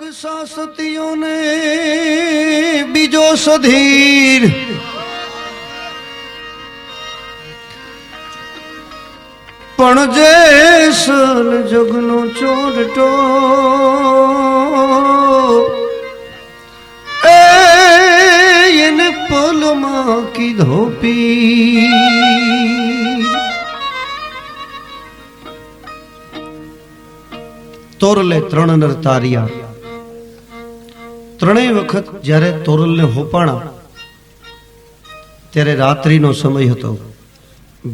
એક સાસતીઓને બીજો સધીર. પણ જે સલ જગનો ચોરટો એને પલમાં કીધો પી તોરલે ત્રણ નર તાર્યા. ત્રણેય વખત જ્યારે તોરલને હોપાણા, ત્યારે રાત્રિનો સમય હતો.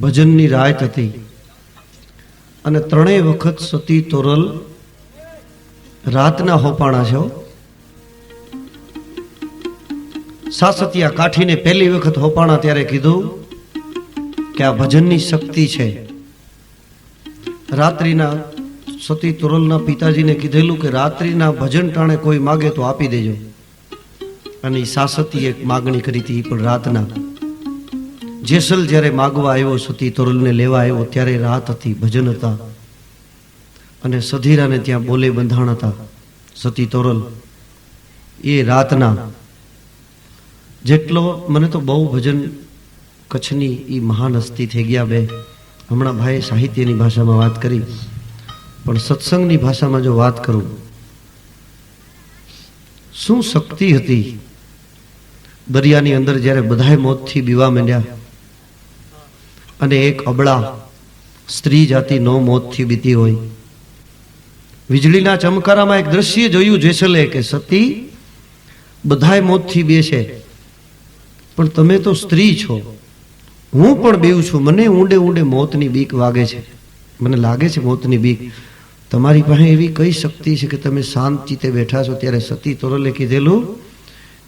ભજનની રાત હતી. અને ત્રણેય વખત સતી તોરલ રાતના હોપાણા છે. સાસતિયા કાઠીને પહેલી વખત હોપાણા ત્યારે કીધું કે આ ભજનની શક્તિ છે. રાત્રિના સતી તોરલના પિતાજીને કીધેલું કે રાત્રિના ભજન ટાણે કોઈ માગે તો આપી દેજો. અને સાસતી એક માગણી કરી હતી પણ રાતના. જેસલ જ્યારે માગવા આવ્યો, સતી તોરલને લેવા આવ્યો, ત્યારે રાત હતી, ભજન હતા. અને સધીરાને ત્યાં બોલે બંધાણ હતા. સતી તોરલ, એ રાતના. જેટલો, મને તો બહુ ભજન કચ્છની એ મહાન હસ્તી થઈ ગયા બે. હમણાં ભાઈ સાહિત્યની ભાષામાં વાત કરી. પણ સત્સંગની ભાષામાં જો વાત કરું, શું શક્તિ હતી દરિયાની અંદર જ્યારે બધાય મોતથી બીવા માંડ્યા અને એક અબળા સ્ત્રી જાતિ નો મોતથી બીતી હોય? વીજળીના ચમકારામાં એક દ્રશ્ય જોયું જેસલે કે, સતી, બધાય મોતથી બેસે પણ તમે તો સ્ત્રી છો. હું પણ બેવું છું. મને ઊંડે ઊંડે મોતની બીક વાગે છે. મને લાગે છે મોતની બીક. તમારી પાસે એવી કઈ શક્તિ છે કે તમે શાંત ચિત્તે બેઠા છો? ત્યારે સતી તોરલે કીધેલું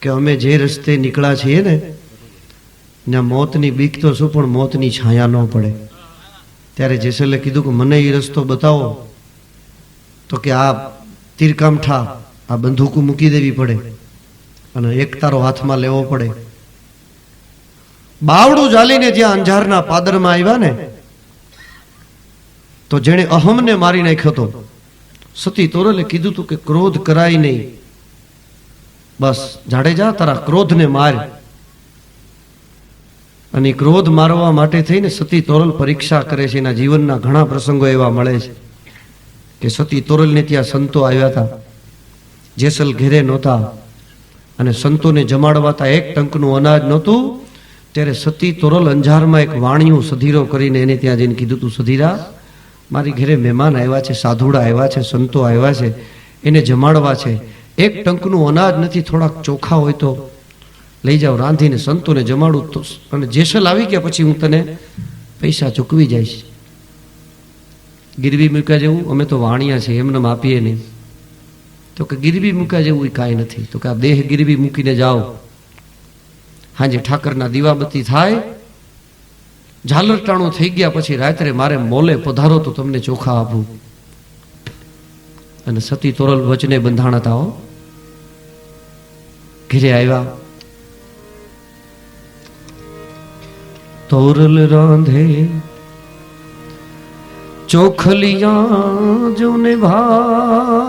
કે અમે જે રસ્તે નીકળ્યા છીએ ને, ત્યાં મોતની બીક તો શું, પણ મોતની છાયા ન પડે. ત્યારે જેસલે કીધું કે મને એ રસ્તો બતાવો, તો કે આ તીરકામઠા, આ બંદૂકું મૂકી દેવી પડે અને એક તારો હાથમાં લેવો પડે. બાવડું જાલીને જ્યાં અંજારના પાદરમાં આવ્યા ને તો જેણે અહમને મારી નાખ્યો તો? સતી તોરલે કીધું તું કે ક્રોધ કરાય નહીં. બસ જાડેજા તારા ક્રોધને માર. અને ક્રોધ મારવા માટે થઈને સતી તોરલ પરીક્ષા કરે છે. એના જીવનના ઘણા પ્રસંગો એવા મળે છે કે સતી તોરલને ત્યાં સંતો આવ્યા હતા. જેસલ ઘેરે નહોતા અને સંતોને જમાડવાતા એક ટંકનું અનાજ નહોતું. ત્યારે સતી તોરલ અંજારમાં એક વાણિયું સધીરો કરીને એને ત્યાં જઈને કીધું તું, સધીરા મારી ઘરે મહેમાન આવ્યા છે, સાધુડા આવ્યા છે, સંતો આવ્યા છે, એને જમાડવા છે. એક ટંકનું અનાજ નથી, થોડાક ચોખા હોય તો લઈ જાઓ, રાંધીને સંતોને જમાડું તો અને જેસલ આવી ગયા પછી હું તને પૈસા ચૂકવી જઈશ. ગીરવી મૂક્યા જેવું, અમે તો વાણિયા છીએ, એમને આપીએ નહીં. તો કે ગીરવી મૂક્યા જેવું એ કાંઈ નથી. તો કે આ દેહ ગીરવી મૂકીને જાઓ. હાજે ઠાકરના દીવાબત્તી થાય ઝાલરટાણું થઈ ગયા પછી રાત્રે મારે મોલે પધારો તો તમને ચોખા આપું. અને સતી તોરલ વચને બંધાણ હો. ઘેરે આવ્યા. તોરલ રાંધે ચોખલિયા જોને ભાત.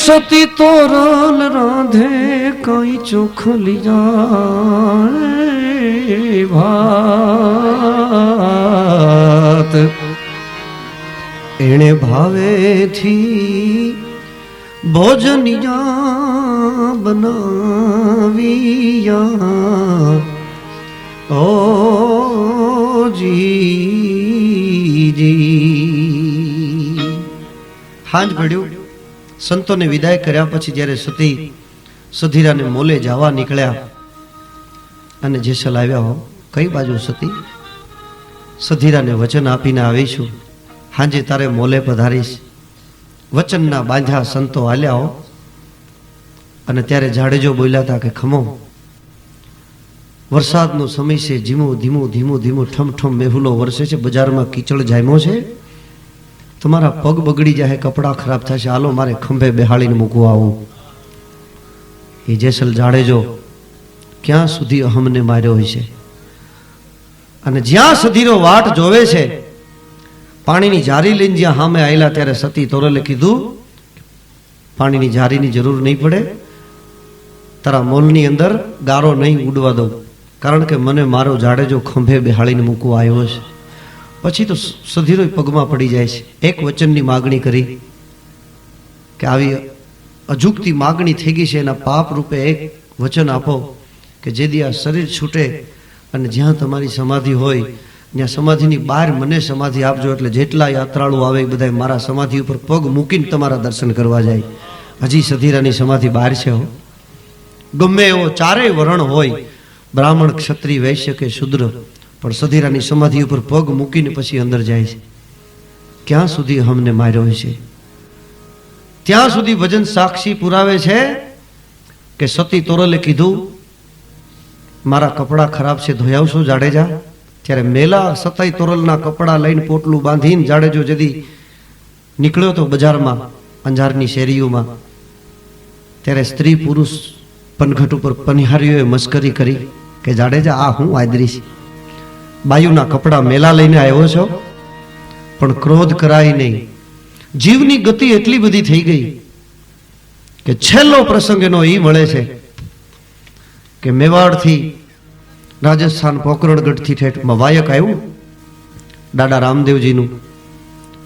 એજી સતી તોરલ રાંધે કઈ ভাত। એણે ભાવેથી ભોજનિયા બનાવીયા ઓ જી હાંજ પડ્યું સંતોને વિદાય કર્યા પછી જ્યારે સતી સધીરાને મોલે જવા નીકળ્યા અને જેસલ આવ્યા હો, કઈ બાજુ સતી? સધીરાને વચન આપીને આવીશું. હાંજે તારે મોલે પધારીશ. વચનના બાંધ્યા સંતો હાલ્યા હો. અને ત્યારે જાડેજો બોલ્યા હતા કે, ખમો. વરસાદનો સમય છે, ધીમું ધીમું ધીમું ધીમું ઠમ ઠમ મેહુલો વરસે છે, બજારમાં કીચડ જામ્યો છે. તમારા પગ બગડી જાય કપડાં ખરાબ થશે. હાલો, મારે ખંભે બેહાળીને મૂકવા આવું. એ જેસલ જાડેજો ક્યાં સુધી અહમને માર્યો હોય છે? અને જ્યાં સુધીનો વાટ જોવે છે, પાણીની જારી લઈને જ્યાં સામે આવેલા ત્યારે સતી તોરલે કીધું પાણીની જારીની જરૂર નહીં પડે, તારા મોલની અંદર ગારો નહીં ઉડવા દઉં. કારણ કે મને મારો જાડેજો ખંભે બેહાળીને મૂકવા આવ્યો છે. પછી તો સધીરો પગમાં પડી જાય છે. એક વચનની માગણી કરી કે આવી અજુકતી માગણી થઈ ગઈ છે, એના પાપ રૂપે એક વચન આપો કે જેથી આ શરીર છૂટે અને જ્યાં તમારી સમાધિ હોય, ત્યાં સમાધિની બહાર મને સમાધિ આપજો એટલે જેટલા યાત્રાળુ આવે એ બધા મારા સમાધિ ઉપર પગ મૂકીને તમારા દર્શન કરવા જાય. હજી સધીરાની સમાધિ બહાર છે હો. ગમે એવો ચારેય વરણ હોય, બ્રાહ્મણ ક્ષત્રિય વૈશ્ય કે શુદ્ર પણ સધીરાની સમાધિ ઉપર પગ મૂકીને પછી અંદર જાય છે. ક્યાં સુધી અમને માર્યો છે? ત્યાં સુધી ભજન સાક્ષી પુરાવે છે કે સતી તોરલે કીધું, મારા કપડાં ખરાબ છે, ધોઈ જાડેજા. ત્યારે મેલા સતાઈ તોરલના કપડાં લઈને પોટલું બાંધીને જાડેજો જદી નીકળ્યો તો બજારમાં, અંજારની શેરીઓમાં. ત્યારે સ્ત્રી પુરુષ પનઘટ ઉપર પનિહારીઓએ મસ્કરી કરી કે, જાડેજા, આ હું આદરીશ. બાયુના કપડાં મેલા લઈને આવ્યો છો? પણ ક્રોધ કરાય નહીં. જીવની ગતિ એટલી બધી થઈ ગઈ કે છેલ્લો પ્રસંગ એનો એ મળે છે કે મેવાડથી રાજસ્થાન પોકરણગઢથી ઠેઠમાં વાયક આવ્યું, દાદા રામદેવજીનું,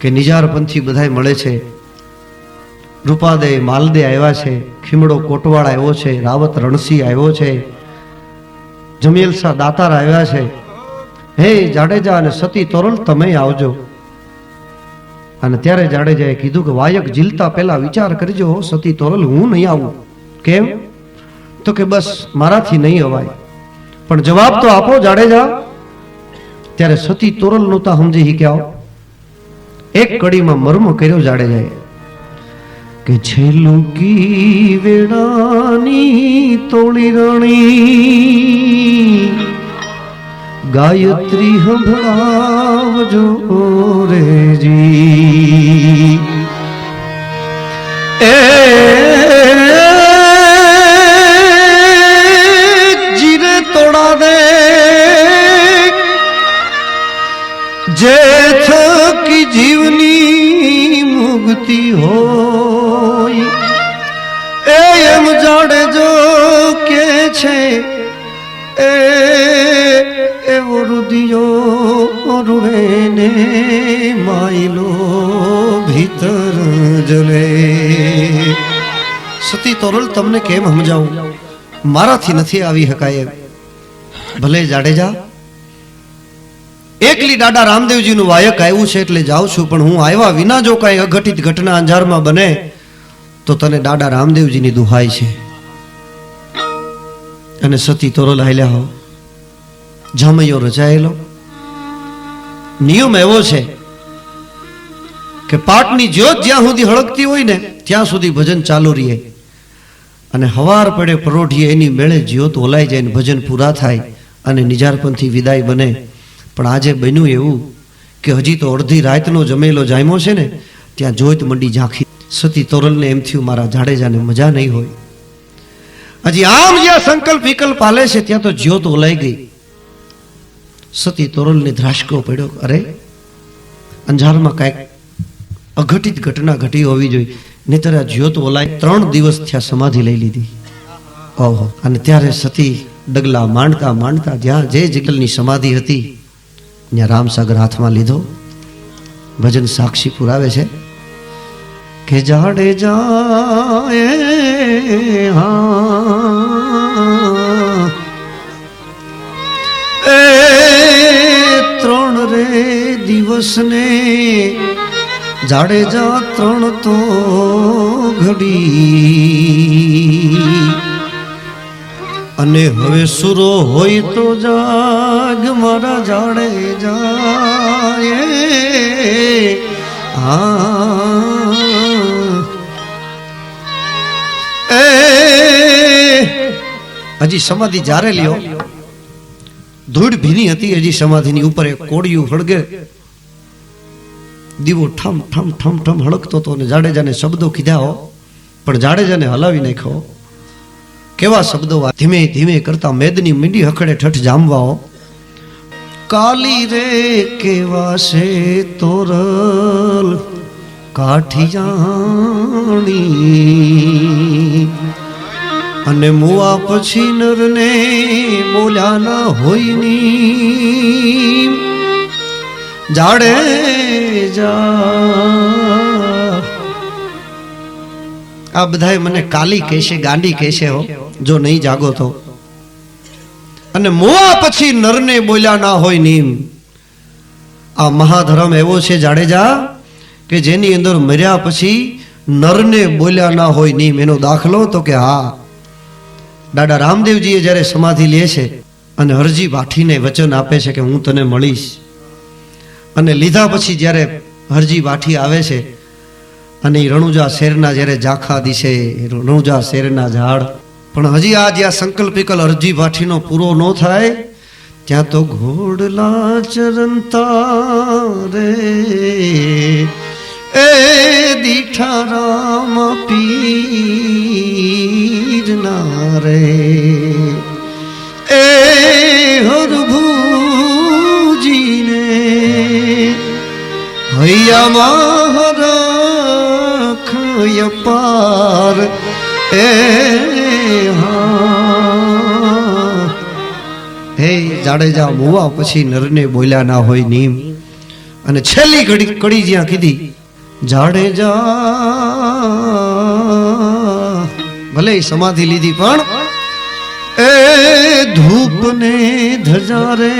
કે નિજારપંથી બધાય મળે છે. રૂપાદે માલદે આવ્યા છે, ખીમડો કોટવાડ આવ્યો છે, રાવત રણસિંહ આવ્યો છે, જમીલસા દાતાર આવ્યા છે હે જાડેજા અને સતી તોરલ, તમે આવજો. અને ત્યારે જાડેજાએ કીધું કે વાયક જીલતા પહેલા વિચાર કરજો, સતી તોરલ, હું નહીં આવું. કેમ? તો કે બસ, મારાથી નહીં અવાય. પણ જવાબ તો આપો જાડેજા. ત્યારે સતી તોરલ નહોતા, સમજી શીખ્યા. એક કડીમાં મર્મ કર્યો જાડેજાએ કે છેલુકી વેણાની તોળી રણી. ગાયત્રી સંભળાવજો રેજી એ જીરે તોડા દે જે થકી જીવની મુક્તિ હોય એ એમ જાડેજો કે છે એ એવો રુદિયો રૂવે ને માયલો ભીતર જલે. સતી તોરલ, તમને કેમ સમજાવું મારાથી નથી આવી હકાય ભલે જાડેજા, એકલી દાદા રામદેવજીનું વાયક આવ્યું છે એટલે જાઉં છું, પણ હું આવ્યા વિના જો કાંઈ અઘટિત ઘટના અંજારમાં બને, તો તને દાદા રામદેવજીની દુહાઈ છે. અને સતી તોરલ હાલ્યા હો. જામૈયો રચાયેલો નિયમ એવો છે કે પાટની જ્યોત જ્યાં સુધી હળગતી હોય ને, ત્યાં સુધી ભજન ચાલુ રહે. અને હવાર પડે પરોઢીએ એની મેળે જ્યોત ઓલાઈ જાય ને ભજન પૂરા થાય અને નિજારપણથી વિદાય બને. પણ આજે બન્યું એવું કે હજી તો અડધી રાતનો જમેલો જામ્યો છે ને, ત્યાં જોઈત મંડી ઝાંખી. સતી તોરલને એમ થયું, મારા જાડેજાને મજા નહીં હોય. હજી આમ જ્યાં સંકલ્પ વિકલ્પ હાલે છે, ત્યાં તો જ્યોત ઓલાઈ ગઈ. સતી તોરલને ધ્રાસકો પડ્યો. અરે, અંજારમાં કાંઈક અઘટિત ઘટના ઘટી હોવી જોઈએ. નહીતર આ જ્યોત ઓલાય ત્રણ દિવસ થયા સમાધિ લઈ લીધી. ઓહો, અને ત્યારે સતી ડગલા માંડતા માંડતા જ્યાં જે જગલની સમાધિ હતી, ત્યાં રામસાગર હાથમાં લીધો. ભજન સાક્ષી પુરાવે છે. કે જાડે જાય હા દિવસને જાડેજા ત્રણ તો ઘડી. અને હવે સુરો હોય તો જાગ, મારા જાડે જાય. હજી સમાધિ જારે લ્યો. ધૂળ ભીની હતી, હજી સમાધિની ઉપર એક કોડિયું હળગે. દીવો ઠમ ઠમ ઠમ ઠમ હળગતો હતો અને જાડેજાને શબ્દો કીધા હો. પણ જાડેજાને હલાવી નાખ્યો કેવા શબ્દો ધીમે ધીમે કરતા મેદની મીંડી હખડે ઠઠ જામવાઓ કાલી રે કેવાશે તોરલ, કાઠિયાણી. અને મુવા પછી નરને બોલ્યા ના હોયની જાડે જા. આ બધાય મને કાલી કહેશે, ગાંડી કહેશે હો, જો નહીં જાગો તો. અને મોવા પછી નરને બોલ્યા ના હોય નીમ. આ મહાધર્મ એવો છે જાડેજા કે જેની અંદર મર્યા પછી નરને બોલ્યા ના હોય નીમ. એનો દાખલો તો કે હા દાદા રામદેવજીએ જ્યારે સમાધિ લે છે અને હરજી વાઠીને વચન આપે છે કે હું તને મળીશ. અને લીધા પછી જ્યારે હરજી વાઠી આવે છે અને એ રણુજા શેરના જ્યારે ઝાંખા દિશે રણુજા શેરના ઝાડ, પણ હજી આ જ્યાં સંકલ્પિકલ અરજી વાઠીનો પૂરો ન થાય, ત્યાં તો ઘોડલા ચરંતા રે. એ દીઠા રામ પીર ના રે. એ હરભુજીને હૈયામાં રખય પાર એ હા. હે જાડેજા મુવા પછી નરને બોલ્યા ના હોય નીમ. અને છેલ્લી ઘડી કડી જ્યાં કીધી જાડેજા ભલે સમાધિ લીધી, પણ એ ધૂપ ને ધજા રે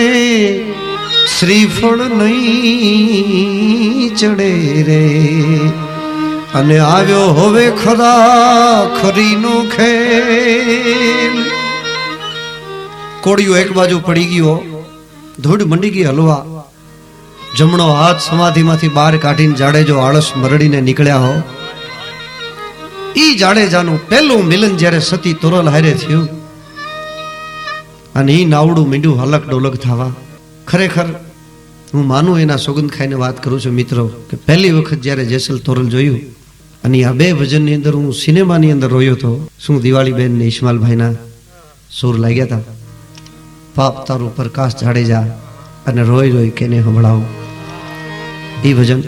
શ્રીફળ નહીં ચડે રે. અને આવ્યો હવે ખરા ખરીનો ખેલ. કોળિયો એક બાજુ પડી ગયો, ધૂળ મંડી ગઈ હલવા. જમણો હાથ સમાધિમાંથી બહાર કાઢીને જાડેજો આળસ મરડીને નીકળ્યા હો, ઈ જાડેજાનું પહેલું મિલન જ્યારે સતી તોરલ હારે થયું અને ઈ નાવડું મીંડું હલક ડોલક થવા. ખરેખર હું માનું એના સોગંદ ખાઈને વાત કરું છું મિત્રો કે પહેલી વખત જ્યારે જેસલ તોરલ જોયું અને આ બે ભજનની અંદર હું સિનેમાની અંદર રોયો હતો શું દિવાળીબેન ને ઈશમાલભાઈના સૂર લાગ્યા હતા પાપ તારું પ્રકાશ જાડેજા અને રોઈ રોઈ કેને સંભળાવું એ ભજન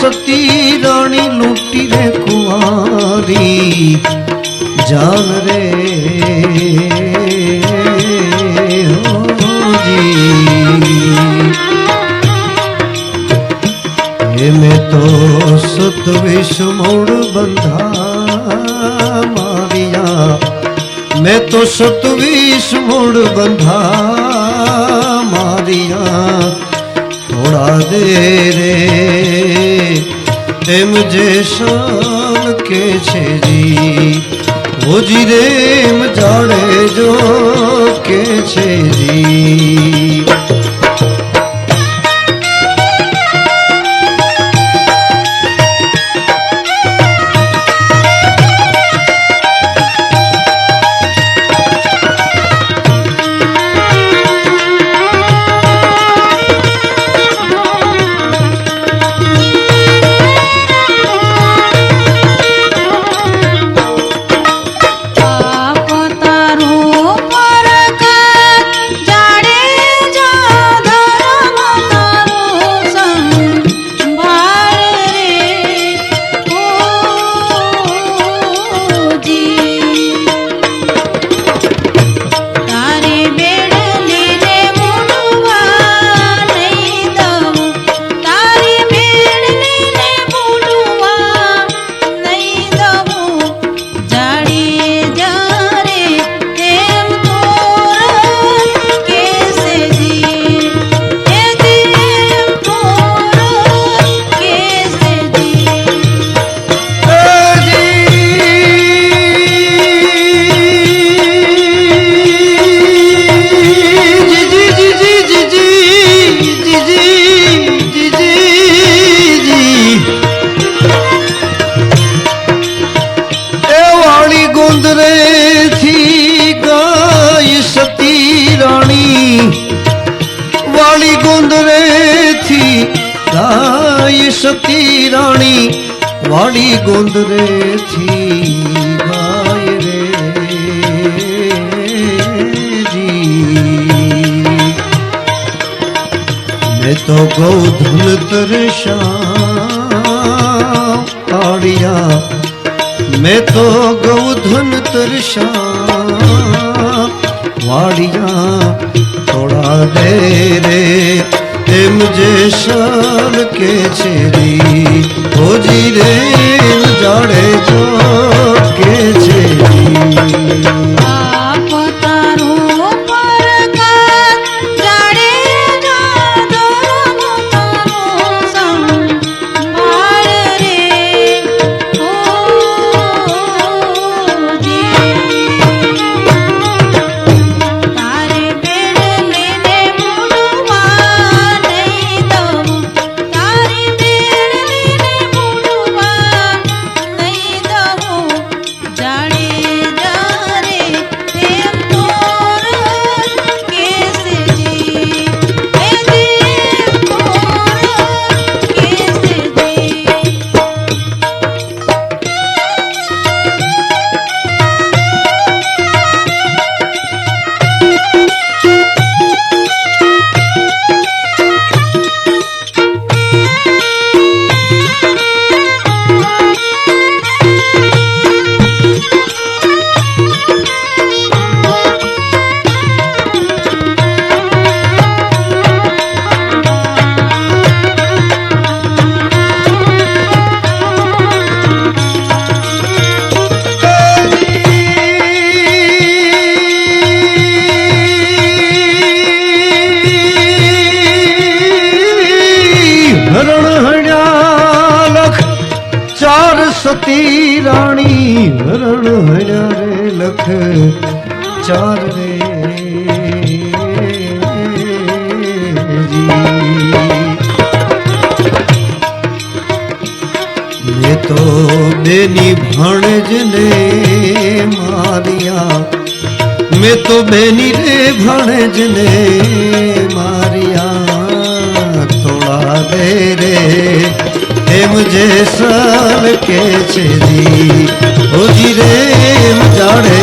સતી રાણી લૂંટી રે કુંવારી, જાન રે. મેં તો સતવિશ મૂળ બંધા મારિયા મેં તો સતવિશ મૂળ બંધા મારિયા થોડા દે રે એમ જે શાન કે છે જી હોજી રેમ જાણે જો કે છે જી વાળી ગુંદરેથી ગાય રે જી મેં તો ગૌધન તરશા આડિયા મેં તો ગૌધન તરશા વાડિયા થોડા દે રે એમ જે એમ જાડે જો. સતી રાણી હરણ હણ્યા રે લખ ચાર રે. મેં તો બેની ભણજને મારિયા. મેં તો બેની રે ભણજને મારિયા. થોડા દે રે એમ જે સલ કે છે જી ઓજી રે એમ જાડે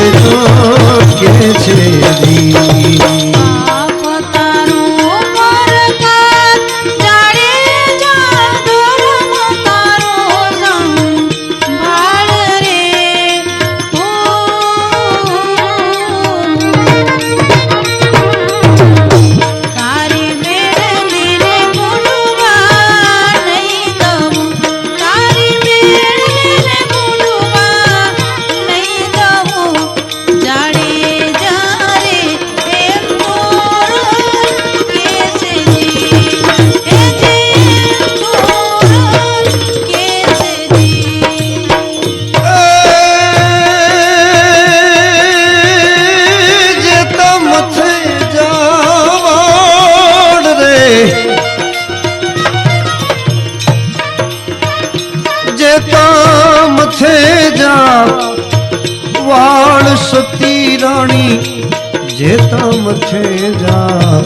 જેતા મથે જા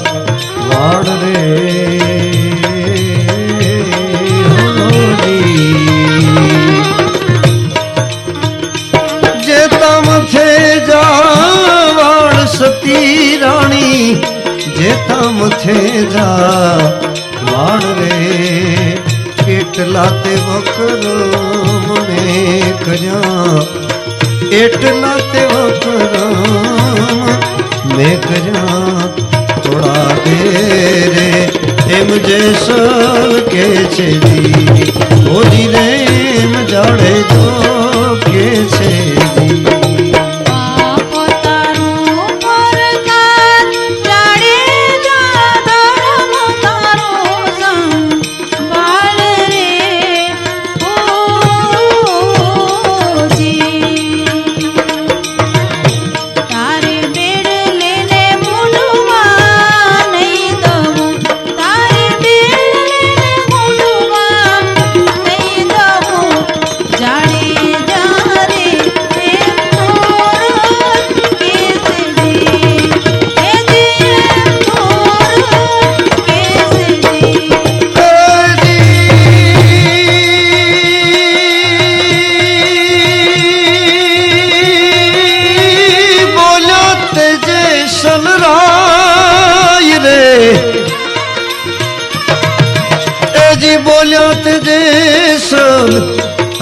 વાડ રે. જેતા મથે જા વાડ સતી રાણી જેતા મથે જા વાડ રે કેટલા તે વકર મને કર્યા એટલા તે વકરામ મેં કર્યા થોડા દે એમ જે સલ છે રે એમ જાડે તો કે છે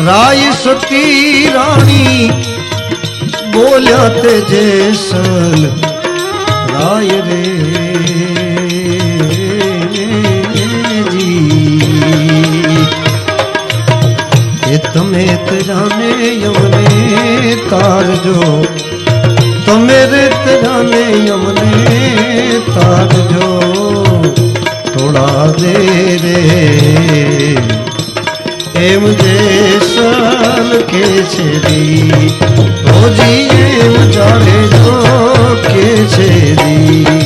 રાય સતી રાણી, બોલ્યા તે જે સન રાય રે. તમે તરાને યમને તારજો, તમે રે તરાને યમને તારજો, થોડા દે એમ સલ કે છે દી? રોજી એમ જાણે જો કે છે રી